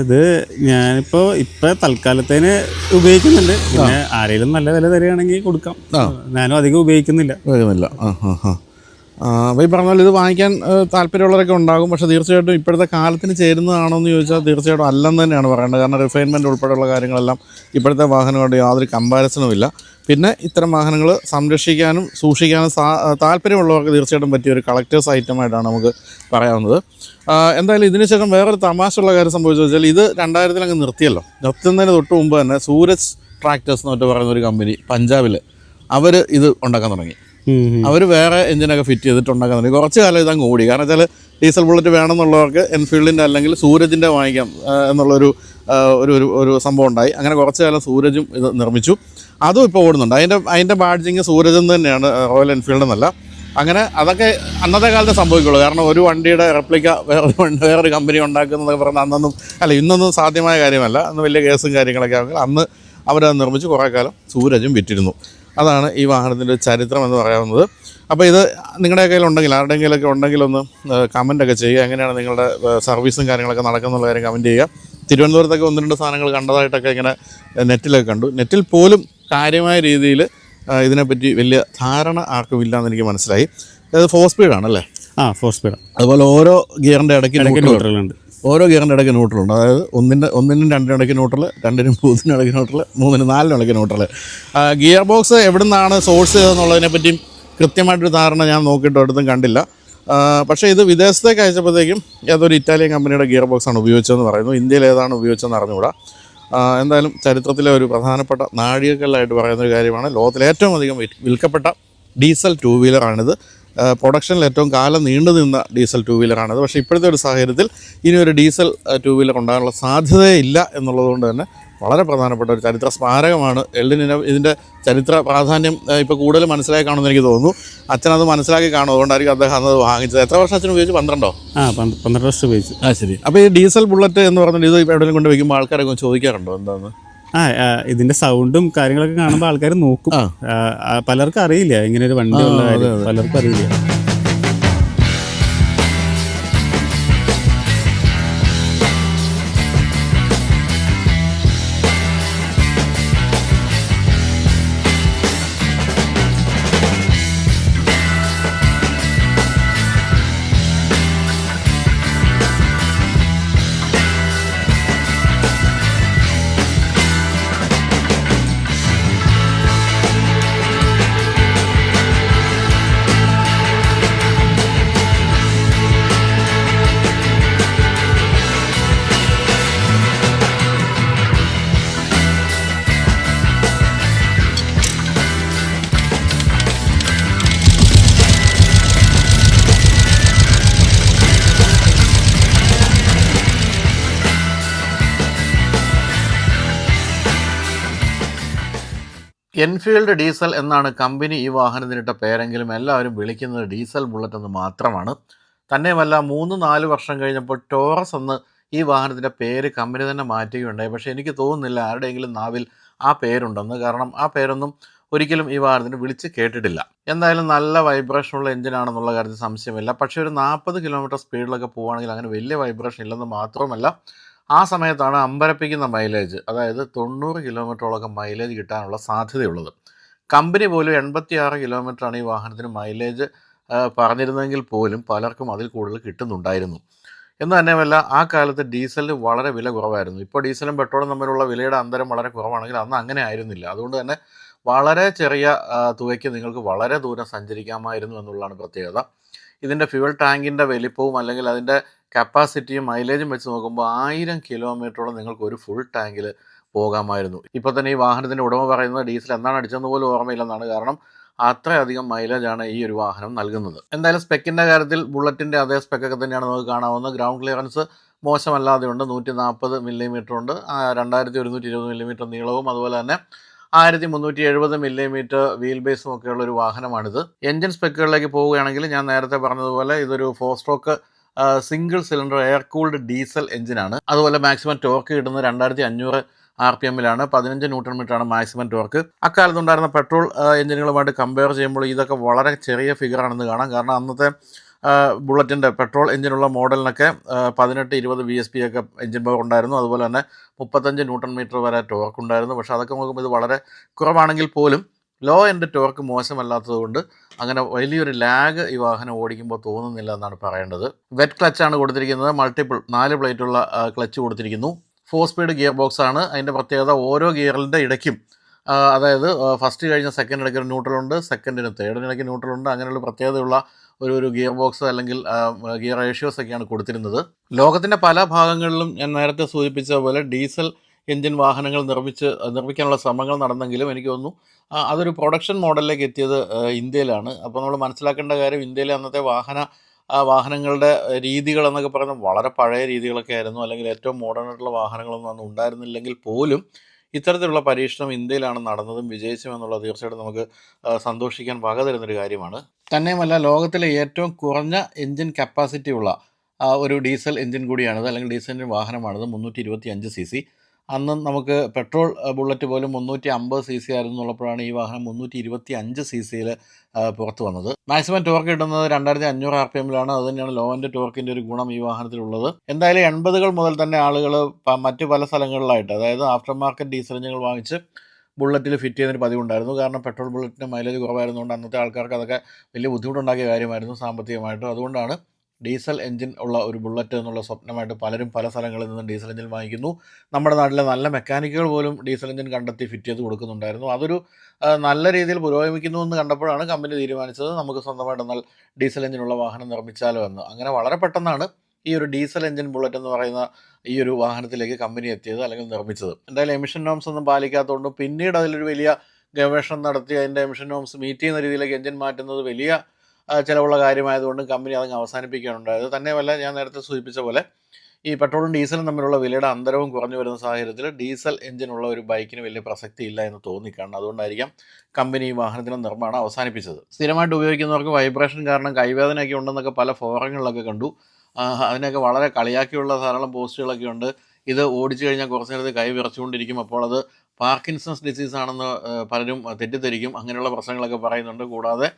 ഇത് ഞാനിപ്പോൾ ഇപ്പം തൽക്കാലത്തേന് ഉപയോഗിക്കുന്നുണ്ട്. പിന്നെ ആരെങ്കിലും നല്ല വില തരികയാണെങ്കിൽ കൊടുക്കാം. ഞാനും അധികം ഉപയോഗിക്കുന്നില്ല. ഉപയോഗിക്കുന്നില്ല. ആ ആ ആ. അപ്പോൾ ഈ പറഞ്ഞ പോലെ ഇത് വാങ്ങിക്കാൻ താല്പര്യമുള്ളവരൊക്കെ ഉണ്ടാകും. പക്ഷേ തീർച്ചയായിട്ടും ഇപ്പോഴത്തെ കാലത്തിന് ചേരുന്നതാണോ എന്ന് ചോദിച്ചാൽ തീർച്ചയായിട്ടും അല്ലെന്ന് തന്നെയാണ് പറയേണ്ടത്. കാരണം റിഫൈൻമെന്റ് ഉൾപ്പെടെയുള്ള കാര്യങ്ങളെല്ലാം ഇപ്പോഴത്തെ വാഹനങ്ങളുടെ യാതൊരു കമ്പാരിസണും ഇല്ല. പിന്നെ ഇത്തരം വാഹനങ്ങൾ സംരക്ഷിക്കാനും സൂക്ഷിക്കാനും താല്പര്യമുള്ളവർക്ക് തീർച്ചയായിട്ടും പറ്റിയ ഒരു കളക്ടേഴ്സ് ഐറ്റമായിട്ടാണ് നമുക്ക് പറയാവുന്നത്. എന്തായാലും ഇതിനുശേഷം വേറൊരു തമാശയുള്ള കാര്യം സംഭവിച്ചു വെച്ചാൽ ഇത് രണ്ടായിരത്തിൽ അങ്ങ് നിർത്തിയല്ലോ. നിർത്തുന്നതിന് തൊട്ട് മുമ്പ് തന്നെ സൂരജ് ട്രാക്ടേഴ്സ് എന്നൊക്കെ പറയുന്ന ഒരു കമ്പനി പഞ്ചാബിൽ അവർ ഇത് ഉണ്ടാക്കാൻ തുടങ്ങി. അവർ വേറെ എഞ്ചിനൊക്കെ ഫിറ്റ് ചെയ്തിട്ട് ഉണ്ടാക്കാൻ കുറച്ച് കാലം ഇതങ്ങ് ഓടി. കാരണം വെച്ചാൽ ഡീസൽ ബുള്ളറ്റ് വേണമെന്നുള്ളവർക്ക് എൻഫീൽഡിന്റെ അല്ലെങ്കിൽ സൂരജിന്റെ വാങ്ങിക്കാം എന്നുള്ളൊരു ഒരു ഒരു ഒരു സംഭവം ഉണ്ടായി. അങ്ങനെ കുറച്ച് കാലം സൂരജും ഇത് നിർമ്മിച്ചു. അതും ഇപ്പോൾ ഓടുന്നുണ്ട്. അതിന്റെ അതിന്റെ ബാഡ്ജിങ് സൂരജ് എന്ന് തന്നെയാണ് റോയൽ എൻഫീൽഡ് എന്നല്ല. അങ്ങനെ അതൊക്കെ അന്നത്തെ കാലത്ത് സംഭവിക്കുള്ളൂ. കാരണം ഒരു വണ്ടിയുടെ റെപ്ലിക്ക വേറൊരു വണ്ടി വേറൊരു കമ്പനി ഉണ്ടാക്കുന്നതൊക്കെ പറഞ്ഞാൽ അന്നൊന്നും അല്ല ഇന്നൊന്നും സാധ്യമായ കാര്യമല്ല. അന്ന് വലിയ കേസും കാര്യങ്ങളൊക്കെ ആണെങ്കിൽ അന്ന് അവരത് നിർമ്മിച്ച് കുറേ കാലം സൂരജും വിറ്റിരുന്നു. അതാണ് ഈ വാഹനത്തിന്റെ ചരിത്രം എന്ന് പറയാവുന്നത്. അപ്പോൾ ഇത് നിങ്ങളുടെ കയ്യിലുണ്ടെങ്കിൽ ആരുടെയും കയ്യിലൊക്കെ ഉണ്ടെങ്കിൽ ഒന്ന് കമന്റൊക്കെ ചെയ്യുക. എങ്ങനെയാണ് നിങ്ങളുടെ സർവീസും കാര്യങ്ങളൊക്കെ നടക്കുന്നുള്ള കാര്യം കമന്റ് ചെയ്യുക. തിരുവനന്തപുരത്തൊക്കെ ഒന്ന് രണ്ട് സാധനങ്ങൾ കണ്ടതായിട്ടൊക്കെ ഇങ്ങനെ നെറ്റിലൊക്കെ കണ്ടു. നെറ്റിൽ പോലും കാര്യമായ രീതിയിൽ ഇതിനെപ്പറ്റി വലിയ ധാരണ ആർക്കും എന്ന് എനിക്ക് മനസ്സിലായി. അത് ഫോർ സ്പീഡാണല്ലേ ആ ഫോർ സ്പീഡ് അതുപോലെ ഓരോ ഗിയറിന്റെ ഇടയ്ക്ക് ഉണ്ട്. ഓരോ ഗിയറിന്റെ ഇടയ്ക്ക് ന്യൂട്രലുണ്ട്. അതായത് ഒന്നിന്റെ ഒന്നിനും രണ്ടിനും ഇടയ്ക്ക് ന്യൂട്രൽ രണ്ടിനും മൂന്നിനും ഇടയ്ക്ക് ന്യൂട്രൽ മൂന്നിനും നാലിനും ഇടയ്ക്ക് ന്യൂട്രൽ ഗിയർ ബോക്സ് എവിടെ നിന്നാണ് സോഴ്സ് ചെയ്തതെന്നുള്ളതിനെ പറ്റിയും കൃത്യമായിട്ടൊരു ധാരണ ഞാൻ നോക്കിയിട്ട് ഒരിടത്തും കണ്ടില്ല. പക്ഷേ ഇത് വിദേശത്തേക്ക് അയച്ചപ്പോഴത്തേക്കും ഏതൊരു ഇറ്റാലിയൻ കമ്പനിയുടെ ഗിയർ ബോക്സാണ് ഉപയോഗിച്ചതെന്ന് പറയുന്നു. ഇന്ത്യയിൽ ഏതാണ് ഉപയോഗിച്ചതെന്ന് അറിഞ്ഞുകൂടാ. എന്തായാലും ചരിത്രത്തിലെ ഒരു പ്രധാനപ്പെട്ട നാഴികക്കല്ലായിട്ട് പറയുന്ന ഒരു കാര്യമാണ് ലോകത്തിലെ ഏറ്റവും അധികം വിൽക്കപ്പെട്ട ഡീസൽ ടു വീലറാണിത്. പ്രൊഡക്ഷനിൽ ഏറ്റവും കാലം നീണ്ടു നിന്ന ഡീസൽ ടു വീലറാണത് പക്ഷേ ഇപ്പോഴത്തെ ഒരു സാഹചര്യത്തിൽ ഇനി ഒരു ഡീസൽ ടു വീലർ ഉണ്ടാകാനുള്ള സാധ്യതയില്ല എന്നുള്ളതുകൊണ്ട് തന്നെ വളരെ പ്രധാനപ്പെട്ട ഒരു ചരിത്ര സ്മാരകമാണ് എള്ളിനെ ഇതിന്റെ ചരിത്ര പ്രാധാന്യം ഇപ്പോൾ കൂടുതൽ മനസ്സിലാക്കി കാണുമെന്ന് എനിക്ക് തോന്നുന്നു. അച്ഛനത് മനസ്സിലാക്കി കാണും. അതുകൊണ്ടായിരിക്കും അദ്ദേഹം അത് വാങ്ങിച്ചത്. എത്ര വർഷം അച്ഛൻ ഉപയോഗിച്ച്? പന്ത്രണ്ടോ? ആ പന്ത് പന്ത്രണ്ട് വർഷം ഉപയോഗിച്ചു. ആ ശരി. അപ്പോൾ ഈ ഡീസൽ ബുള്ളറ്റ് എന്ന് പറഞ്ഞിട്ട് ഇത് എവിടെയെങ്കിലും കൊണ്ട് വയ്ക്കുമ്പോൾ ആൾക്കാരൊക്കെ ചോദിക്കാറുണ്ടോ എന്താന്ന്? ആ ഇതിന്റെ സൗണ്ടും കാര്യങ്ങളൊക്കെ കാണുമ്പോൾ ആൾക്കാർ നോക്കും. പലർക്കും അറിയില്ല ഇങ്ങനെ ഒരു വണ്ടി ഉള്ള കാര്യം. പലർക്കും അറിയില്ല. എൻഫീൽഡ് ഡീസൽ എന്നാണ് കമ്പനി ഈ വാഹനത്തിനിട്ട പേരെങ്കിലും എല്ലാവരും വിളിക്കുന്നത് ഡീസൽ ബുള്ളറ്റ് എന്ന് മാത്രമാണ്. തന്നെയുമല്ല മൂന്ന് നാല് വർഷം കഴിഞ്ഞപ്പോൾ ടോറസ് എന്ന് ഈ വാഹനത്തിന്റെ പേര് കമ്പനി തന്നെ മാറ്റുകയുണ്ടായി. പക്ഷേ എനിക്ക് തോന്നുന്നില്ല ആരുടെയെങ്കിലും നാവിൽ ആ പേരുണ്ടെന്ന്. കാരണം ആ പേരൊന്നും ഒരിക്കലും ഈ വാഹനത്തിന് വിളിച്ച് കേട്ടിട്ടില്ല. എന്തായാലും നല്ല വൈബ്രേഷനുള്ള എഞ്ചിനാണെന്നുള്ള കാര്യത്തിൽ സംശയമില്ല. പക്ഷേ ഒരു നാൽപ്പത് കിലോമീറ്റർ സ്പീഡിലൊക്കെ പോവുകയാണെങ്കിൽ അങ്ങനെ വലിയ വൈബ്രേഷൻ ഇല്ലെന്ന് മാത്രമല്ല ആ സമയത്താണ് അമ്പരപ്പിക്കുന്ന മൈലേജ് അതായത് തൊണ്ണൂറ് കിലോമീറ്ററോളം മൈലേജ് കിട്ടാനുള്ള സാധ്യതയുള്ളത്. കമ്പനി പോലും എൺപത്തി ആറ് കിലോമീറ്ററാണ് ഈ വാഹനത്തിന് മൈലേജ് പറഞ്ഞിരുന്നെങ്കിൽ പോലും പലർക്കും അതിൽ കൂടുതൽ കിട്ടുന്നുണ്ടായിരുന്നു. എന്ന് തന്നെയുമല്ല ആ കാലത്ത് ഡീസലിന് വളരെ വില കുറവായിരുന്നു. ഇപ്പോൾ ഡീസലും പെട്രോളും തമ്മിലുള്ള വിലയുടെ അന്തരം വളരെ കുറവാണെങ്കിൽ അന്ന് അങ്ങനെ ആയിരുന്നില്ല. അതുകൊണ്ട് തന്നെ വളരെ ചെറിയ തുകയ്ക്ക് നിങ്ങൾക്ക് വളരെ ദൂരം സഞ്ചരിക്കാമായിരുന്നു എന്നുള്ളതാണ് പ്രത്യേകത. ഇതിന്റെ ഫ്യൂവൽ ടാങ്കിന്റെ വലിപ്പവും അല്ലെങ്കിൽ അതിന്റെ കപ്പാസിറ്റിയും മൈലേജും വെച്ച് നോക്കുമ്പോൾ ആയിരം കിലോമീറ്ററോളം നിങ്ങൾക്ക് ഒരു ഫുൾ ടാങ്കിൽ പോകാമായിരുന്നു. ഇപ്പോൾ തന്നെ ഈ വാഹനത്തിന്റെ ഉടമ പറയുന്നത് ഡീസൽ എന്താണ് അടിച്ചതെന്ന് പോലും ഓർമ്മയില്ലെന്നാണ്. കാരണം അത്രയധികം മൈലേജാണ് ഈ ഒരു വാഹനം നൽകുന്നത്. എന്തായാലും സ്പെക്കിന്റെ കാര്യത്തിൽ ബുള്ളറ്റിന്റെ അതേ സ്പെക്കൊക്കെ തന്നെയാണ് നമുക്ക് കാണാവുന്നത്. ഗ്രൗണ്ട് ക്ലിയറൻസ് മോശമല്ലാതെയുണ്ട്. നൂറ്റി നാൽപ്പത് മില്ലിമീറ്റർ ഉണ്ട് രണ്ടായിരത്തി ഒരുന്നൂറ്റി ഇരുപത് മില്ലിമീറ്റർ നീളവും അതുപോലെ തന്നെ ആയിരത്തി മുന്നൂറ്റി എഴുപത് മില്ലിമീറ്റർ വീൽ ബേസും ഒക്കെയുള്ള ഒരു വാഹനമാണിത്. എൻജിൻ സ്പെക്കുകളിലേക്ക് പോവുകയാണെങ്കിൽ ഞാൻ നേരത്തെ പറഞ്ഞതുപോലെ ഇതൊരു four stroke single cylinder air cooled diesel എഞ്ചിനാണ് അതുപോലെ മാക്സിമം ടോർക്ക് കിട്ടുന്നത് രണ്ടായിരത്തി അഞ്ഞൂറ് ആർ പി എമ്മിലാണ് പതിനഞ്ച് ന്യൂട്ടൺ മീറ്റർ ആണ് മാക്സിമം ടോർക്ക് അക്കാലത്തുണ്ടായിരുന്ന പെട്രോൾ എഞ്ചിനുകളുമായിട്ട് കമ്പയർ ചെയ്യുമ്പോൾ ഇതൊക്കെ വളരെ ചെറിയ ഫിഗർ ആണെന്ന് കാണാം. കാരണം അന്നത്തെ ബുള്ളറ്റിന്റെ പെട്രോൾ എഞ്ചിനുള്ള മോഡലിനൊക്കെ പതിനെട്ട് ഇരുപത് ബി എസ് പി ഒക്കെ എഞ്ചിൻ പവർ ഉണ്ടായിരുന്നു. അതുപോലെ തന്നെ മുപ്പത്തഞ്ച് ന്യൂട്ടൺ മീറ്റർ വരെ ടോർക്ക് ഉണ്ടായിരുന്നു. പക്ഷേ അതൊക്കെ നോക്കുമ്പോൾ ഇത് വളരെ കുറവാണെങ്കിൽ പോലും ലോ എൻഡ് ടോർക്ക് മോശമല്ലാത്തതുകൊണ്ട് അങ്ങനെ വലിയൊരു ലാഗ് ഈ വാഹനം ഓടിക്കുമ്പോൾ തോന്നുന്നില്ല എന്നാണ് പറയേണ്ടത്. വെറ്റ് ക്ലച്ചാണ് കൊടുത്തിരിക്കുന്നത്. മൾട്ടിപ്പിൾ നാല് പ്ലേറ്റുള്ള ക്ലച്ച് കൊടുത്തിരിക്കുന്നു. ഫോർ സ്പീഡ് ഗിയർ ബോക്സ് ആണ്. അതിന്റെ പ്രത്യേകത ഓരോ ഗിയറിന്റെ ഇടയ്ക്കും. അതായത് ഫസ്റ്റ് കഴിഞ്ഞ സെക്കൻഡ് ഇടയ്ക്ക് ഒരു ന്യൂട്രലുണ്ട് സെക്കൻഡിന് തേർഡിന് ഇടയ്ക്ക് ന്യൂട്രലുണ്ട് അങ്ങനെയുള്ള പ്രത്യേകതയുള്ള ഒരു ഒരു ഗിയർ ബോക്സ് അല്ലെങ്കിൽ ഗിയർ റേഷ്യോസ് ഒക്കെയാണ് കൊടുത്തിരുന്നത്. ലോകത്തിന്റെ പല ഭാഗങ്ങളിലും ഞാൻ നേരത്തെ സൂചിപ്പിച്ച പോലെ ഡീസൽ എഞ്ചിൻ വാഹനങ്ങൾ നിർമ്മിച്ച് നിർമ്മിക്കാനുള്ള ശ്രമങ്ങൾ നടന്നെങ്കിലും എനിക്ക് തോന്നുന്നു അതൊരു പ്രൊഡക്ഷൻ മോഡലിലേക്ക് എത്തിയത് ഇന്ത്യയിലാണ്. അപ്പോൾ നമ്മൾ മനസ്സിലാക്കേണ്ട കാര്യം ഇന്ത്യയിലെ അന്നത്തെ വാഹന വാഹനങ്ങളുടെ രീതികൾ എന്നൊക്കെ പറയുന്നത് വളരെ പഴയ രീതികളൊക്കെ ആയിരുന്നു. അല്ലെങ്കിൽ ഏറ്റവും മോഡേൺ ആയിട്ടുള്ള വാഹനങ്ങളൊന്നും അന്ന് ഉണ്ടായിരുന്നില്ലെങ്കിൽ പോലും ഇത്തരത്തിലുള്ള പരീക്ഷണം ഇന്ത്യയിലാണ് നടന്നതും വിജയിച്ചും എന്നുള്ളത് തീർച്ചയായിട്ടും നമുക്ക് സന്തോഷിക്കാൻ വക തരുന്നൊരു കാര്യമാണ്. തന്നെയുമല്ല ലോകത്തിലെ ഏറ്റവും കുറഞ്ഞ എൻജിൻ കപ്പാസിറ്റി ഉള്ള ഒരു ഡീസൽ എൻജിൻ കൂടിയാണിത്. അല്ലെങ്കിൽ ഡീസൽ വാഹനമാണിത്. മുന്നൂറ്റി ഇരുപത്തി അഞ്ച് സി സി. അന്ന് നമുക്ക് പെട്രോൾ ബുള്ളറ്റ് പോലും മുന്നൂറ്റി അമ്പത് സി സി ആയിരുന്നു ഉള്ളപ്പോഴാണ് ഈ വാഹനം മുന്നൂറ്റി ഇരുപത്തി അഞ്ച് സി സിയിൽ പുറത്ത് വന്നത്. മാക്സിമം ടോർക്ക് കിട്ടുന്നത് രണ്ടായിരത്തി അഞ്ഞൂറ് ആർ പി എമ്മിലാണ് അത് തന്നെയാണ് ലോവന്റെ ടോർക്കിന്റെ ഒരു ഗുണം ഈ വാഹനത്തിലുള്ളത്. എന്തായാലും എൺപതുകൾ മുതൽ തന്നെ ആളുകൾ മറ്റു പല സ്ഥലങ്ങളിലായിട്ട് അതായത് ആഫ്റ്റർ മാർക്കറ്റ് ഡീസൽ എഞ്ചിനുകൾ വാങ്ങിച്ച് ബുള്ളറ്റിൽ ഫിറ്റ് ചെയ്യുന്നൊരു പതിവുണ്ടായിരുന്നു. കാരണം പെട്രോൾ ബുള്ളറ്റിന് മൈലേജ് കുറവായിരുന്നുകൊണ്ട് അന്നത്തെ ആൾക്കാർക്ക് അതൊക്കെ വലിയ ബുദ്ധിമുട്ടുണ്ടാക്കിയ കാര്യമായിരുന്നു സാമ്പത്തികമായിട്ടും. അതുകൊണ്ടാണ് ഡീസൽ എഞ്ചിൻ ഉള്ള ഒരു ബുള്ളറ്റ് എന്നുള്ള സ്വപ്നമായിട്ട് പലരും പല സ്ഥലങ്ങളിൽ നിന്നും ഡീസൽ എഞ്ചിൻ വാങ്ങിക്കുന്നു. നമ്മുടെ നാട്ടിലെ നല്ല മെക്കാനിക്കുകൾ പോലും ഡീസൽ എഞ്ചിൻ കണ്ടെത്തി ഫിറ്റ് ചെയ്ത് കൊടുക്കുന്നുണ്ടായിരുന്നു. അതൊരു നല്ല രീതിയിൽ പുരോഗമിക്കുന്നു എന്ന് കണ്ടപ്പോഴാണ് കമ്പനി തീരുമാനിച്ചത് നമുക്ക് സ്വന്തമായിട്ട് എന്നാൽ ഡീസൽ എഞ്ചിനുള്ള വാഹനം നിർമ്മിച്ചാലോ എന്ന്. അങ്ങനെ വളരെ പെട്ടെന്നാണ് ഈ ഒരു ഡീസൽ എഞ്ചിൻ ബുള്ളറ്റ് എന്ന് പറയുന്ന ഈ ഒരു വാഹനത്തിലേക്ക് കമ്പനി എത്തിയത് അല്ലെങ്കിൽ നിർമ്മിച്ചത്. എന്തായാലും എമിഷൻ നോംസ് ഒന്നും പാലിക്കാത്തതുകൊണ്ടും പിന്നീട് അതിലൊരു വലിയ ഗവേഷണം നടത്തി അതിന്റെ എമിഷൻ നോംസ് മീറ്റ് ചെയ്യുന്ന രീതിയിലേക്ക് എഞ്ചിൻ മാറ്റുന്നത് വലിയ ചിലവുള്ള കാര്യമായതുകൊണ്ട് കമ്പനി അതങ്ങ് അവസാനിപ്പിക്കാനുണ്ടായത്. ഉണ്ടായത് തന്നെയുമല്ല ഞാൻ നേരത്തെ സൂചിപ്പിച്ച പോലെ ഈ പെട്രോളും ഡീസലും തമ്മിലുള്ള വിലയുടെ അന്തരവും കുറഞ്ഞു വരുന്ന സാഹചര്യത്തിൽ ഡീസൽ എഞ്ചിനുള്ള ഒരു ബൈക്കിന് വലിയ പ്രസക്തി ഇല്ല എന്ന് തോന്നിക്കാണ് അതുകൊണ്ടായിരിക്കാം കമ്പനി ഈ വാഹനത്തിന്റെ നിർമ്മാണം അവസാനിപ്പിച്ചത്. സ്ഥിരമായിട്ട് ഉപയോഗിക്കുന്നവർക്ക് വൈബ്രേഷൻ കാരണം കൈവേദനയൊക്കെ ഉണ്ടെന്നൊക്കെ പല ഫോറങ്ങളിലൊക്കെ കണ്ടു. അതിനൊക്കെ വളരെ കളിയാക്കിയുള്ള ധാരാളം പോസ്റ്റുകളൊക്കെ ഉണ്ട്. ഇത് ഓടിച്ചു കഴിഞ്ഞാൽ കുറച്ച് നേരത്തെ കൈ വിറച്ചുകൊണ്ടിരിക്കും. അപ്പോൾ അത് പാർക്കിൻസൺസ് ഡിസീസ് ആണെന്ന് പലരും തെറ്റിദ്ധരിക്കും. അങ്ങനെയുള്ള പ്രശ്നങ്ങളൊക്കെ പറയുന്നുണ്ട്. കൂടാതെ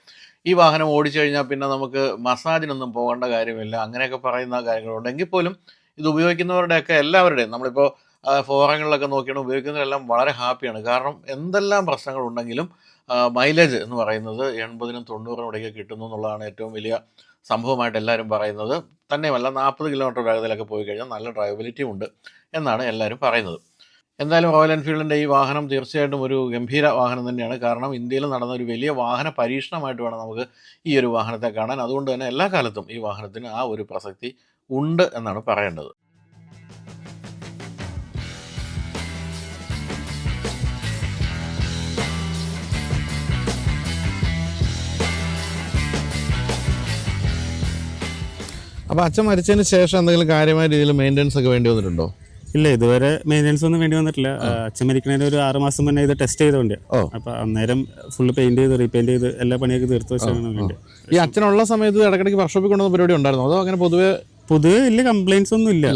ഈ വാഹനം ഓടിച്ചു കഴിഞ്ഞാൽ പിന്നെ നമുക്ക് മസാജിനൊന്നും പോകേണ്ട കാര്യമില്ല. അങ്ങനെയൊക്കെ പറയുന്ന കാര്യങ്ങളുണ്ട്. എങ്കിൽ പോലും ഇത് ഉപയോഗിക്കുന്നവരുടെയൊക്കെ എല്ലാവരുടെയും നമ്മളിപ്പോൾ ഫോറങ്ങളിലൊക്കെ നോക്കിയാണ് ഉപയോഗിക്കുന്നവരെല്ലാം വളരെ ഹാപ്പിയാണ്. കാരണം എന്തെല്ലാം പ്രശ്നങ്ങളുണ്ടെങ്കിലും മൈലേജ് എന്ന് പറയുന്നത് എൺപതിനും തൊണ്ണൂറിനും ഇടയ്ക്ക് കിട്ടുന്നു എന്നുള്ളതാണ് ഏറ്റവും വലിയ സംഭവമായിട്ട് എല്ലാവരും പറയുന്നത്. തന്നെയുമല്ല നാൽപ്പത് കിലോമീറ്റർ വേഗതയിലൊക്കെ പോയി കഴിഞ്ഞാൽ നല്ല ഡ്രൈവബിലിറ്റി ഉണ്ട് എന്നാണ് എല്ലാവരും പറയുന്നത്. എന്തായാലും റോയൽ എൻഫീൽഡിന്റെ ഈ വാഹനം തീർച്ചയായിട്ടും ഒരു ഗംഭീര വാഹനം തന്നെയാണ്. കാരണം ഇന്ത്യയിൽ നടന്ന ഒരു വലിയ വാഹന പരീക്ഷണമായിട്ട് വേണം നമുക്ക് ഈ ഒരു വാഹനത്തെ കാണാൻ. അതുകൊണ്ട് തന്നെ എല്ലാ കാലത്തും ഈ വാഹനത്തിന് ആ ഒരു പ്രസക്തി ഉണ്ട് എന്നാണ് പറയേണ്ടത്. അപ്പോൾ അച്ഛൻ മരിച്ചതിന് ശേഷം എന്തെങ്കിലും കാര്യമായ രീതിയിൽ മെയിന്റെനൻസ് ഒക്കെ വേണ്ടി വന്നിട്ടുണ്ടോ? ഇല്ല ഇതുവരെ മെയിന്റെനൻസ് ഒന്നും വേണ്ടി വന്നിട്ടില്ല. അച്ഛൻ മരിക്കുന്നതിന് ഒരു ആറ് മാസം മുന്നേ ഇത് ടെസ്റ്റ് ചെയ്തോണ്ട്. അപ്പൊ അന്നേരം ഫുള്ള് പെയിന്റ് ചെയ്ത് റീപെയിന്റ് ചെയ്ത് എല്ലാ പണിയൊക്കെ തീർത്ത് വെച്ചാണ് ഈ അച്ഛനുള്ള സമയത്ത് ഇടക്കിടക്ക് വർക്ക്ഷോപ്പിൽ കൊണ്ടുവന്ന പരിപാടി ഉണ്ടായിരുന്നു? അതോ അങ്ങനെ പൊതുവെ പൊതുവെ വലിയ കംപ്ലൈൻസ് ഒന്നും ഇല്ല.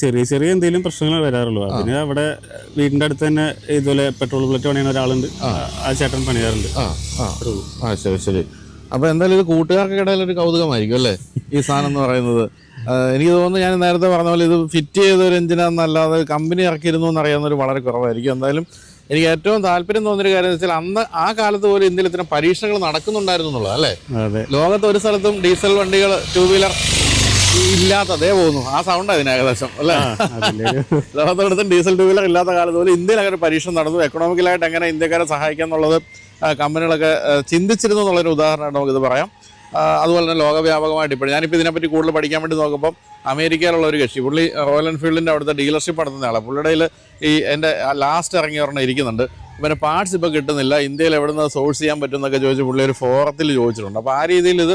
ചെറിയ ചെറിയ എന്തെങ്കിലും പ്രശ്നങ്ങൾ വരാറുള്ളൂ. അതിന് അവിടെ വീടിന്റെ അടുത്ത് തന്നെ ഇതുപോലെ പെട്രോൾ ബുള്ളറ്റ് പണിയുന്ന ഒരാളുണ്ട്. ആ. ചേട്ടൻ പണിയാറുണ്ട്. ആ ശരി ശരി. അപ്പോൾ എന്തായാലും ഇത് കൂട്ടുകാർക്കിടയിൽ ഒരു കൗതുകമായിരിക്കും അല്ലേ? ഈ സാധനം എന്ന് പറയുന്നത്. എനിക്ക് തോന്നുന്നു ഞാൻ നേരത്തെ പറഞ്ഞ പോലെ ഇത് ഫിറ്റ് ചെയ്ത ഒരു എഞ്ചിനാന്നല്ലാതെ കമ്പനി ഇറക്കിയിരുന്നു എന്നറിയാവുന്നൊരു വളരെ കുറവായിരിക്കും. എന്തായാലും എനിക്ക് ഏറ്റവും താല്പര്യം തോന്നിയൊരു കാര്യം വെച്ചാൽ അന്ന് ആ കാലത്ത് പോലും ഇന്ത്യയിൽ ഇത്തരം പരീക്ഷണങ്ങൾ നടക്കുന്നുണ്ടായിരുന്നു എന്നുള്ളത് അല്ലേ? ലോകത്ത് ഒരു സ്ഥലത്തും ഡീസൽ വണ്ടികൾ ടൂ വീലർ ഇല്ലാത്തതേ പോകുന്നു. ആ സൗണ്ട് അതിന് ഏകദേശം അല്ലേ? ലോകത്തോടത്തും ഡീസൽ ടൂ വീലർ ഇല്ലാത്ത കാലത്ത് പോലും ഇന്ത്യയിൽ അങ്ങനെ പരീക്ഷണം നടന്നു. എക്കണോമിക്കലായിട്ട് എങ്ങനെ ഇന്ത്യക്കാരെ സഹായിക്കാം എന്നുള്ളത് കമ്പനികളൊക്കെ ചിന്തിച്ചിരുന്നു എന്നുള്ളൊരു ഉദാഹരണമായിട്ട് നമുക്കിത് പറയാം. അതുപോലെ തന്നെ ലോകവ്യാപകമായിട്ട് ഇപ്പോൾ ഞാനിപ്പോൾ ഇതിനെപ്പറ്റി കൂടുതൽ പഠിക്കാൻ വേണ്ടി നോക്കുമ്പോൾ അമേരിക്കയിലുള്ള ഒരു കക്ഷി പുള്ളി റോയൽ എൻഫീൽഡിന്റെ അവിടുത്തെ ഡീലർഷിപ്പ് നടത്തുന്ന ആളാണ് പുള്ളിയുടെ ഈ എന്റെ ലാസ്റ്റ് ഇറങ്ങിയ ഒരെണ്ണം ഇരിക്കുന്നുണ്ട്. പിന്നെ പാർട്സ് ഇപ്പോൾ കിട്ടുന്നില്ല. ഇന്ത്യയിൽ എവിടെ നിന്ന് സോഴ്സ് ചെയ്യാൻ പറ്റും എന്നൊക്കെ ചോദിച്ച് പുള്ളി ഒരു ഫോറത്തിൽ ചോദിച്ചിട്ടുണ്ട്. അപ്പോൾ ആ രീതിയിൽ ഇത്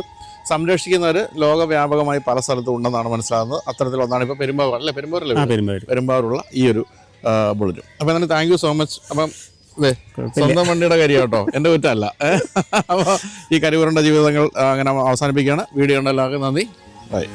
സംരക്ഷിക്കുന്നവർ ലോകവ്യാപകമായി പല സ്ഥലത്തും ഉണ്ടെന്നാണ് മനസ്സിലാകുന്നത്. അത്തരത്തിലൊന്നാണ് ഇപ്പോൾ പെരുമ്പാവൂർ. അല്ലേ? പെരുമ്പാവൂരല്ലേ പെരുമ്പാവൂർ. പെരുമ്പാവൂരുള്ള ഈ ഒരു ബുള്ളറ്റും അപ്പോൾ എന്നാലും താങ്ക് യു സോ മച്ച് അപ്പം സ്വന്തം വണ്ടിയുടെ കാര്യം കേട്ടോ എന്റെ കുറ്റമല്ല. അപ്പോൾ ഈ കരിപുരണ്ട ജീവിതങ്ങൾ അങ്ങനെ അവസാനിപ്പിക്കുകയാണ്. വീഡിയോ ഉണ്ടല്ലോ നന്ദി. ബൈ.